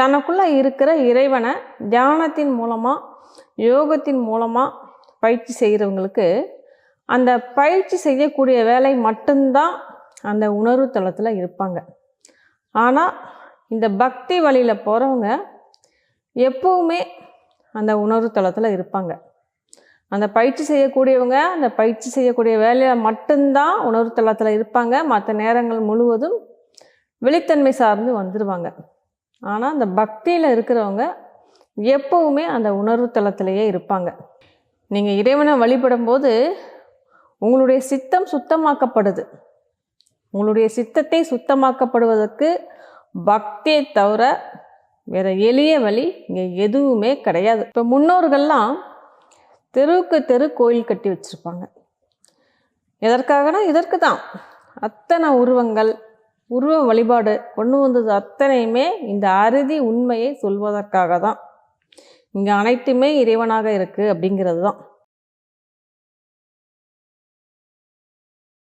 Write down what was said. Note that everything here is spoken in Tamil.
தனக்குள்ளே இருக்கிற இறைவனை தியானத்தின் மூலமாக யோகத்தின் மூலமாக பயிற்சி செய்கிறவங்களுக்கு அந்த பயிற்சி செய்யக்கூடிய வேலை மட்டும்தான் அந்த உணர்வு தளத்தில் இருப்பாங்க. ஆனால் இந்த பக்தி வழியில் போகிறவங்க எப்பவுமே அந்த உணர்வு தளத்தில் இருப்பாங்க. அந்த பயிற்சி செய்யக்கூடியவங்க அந்த பயிற்சி செய்யக்கூடிய வேலையில் மட்டும்தான் உணர்வு தளத்தில் இருப்பாங்க. மற்ற நேரங்கள் முழுவதும் வெளித்தன்மை சார்ந்து வந்துடுவாங்க ஆனால் அந்த பக்தியில் இருக்கிறவங்க எப்பவுமே அந்த உணர்வு தளத்திலேயே இருப்பாங்க. நீங்கள் இறைவனை வழிபடும்போது உங்களுடைய சித்தம் சுத்தமாக்கப்படுது. உங்களுடைய சித்தத்தை சுத்தமாக்கப்படுவதற்கு பக்தியை தவிர வேற எளிய வழி இங்கே எதுவுமே கிடையாது. இப்போ முன்னோர்கள்லாம் தெருவுக்கு தெரு கோயில் கட்டி வச்சுருப்பாங்க. எதற்காகனா இதற்கு தான் அத்தனை உருவங்கள் உருவ வழிபாடு கொண்டு வந்தது அத்தனையுமே இந்த அறுதி உண்மையை சொல்வதற்காக தான் இங்கே அனைத்துமே இறைவனாக இருக்குது அப்படிங்கிறது தான்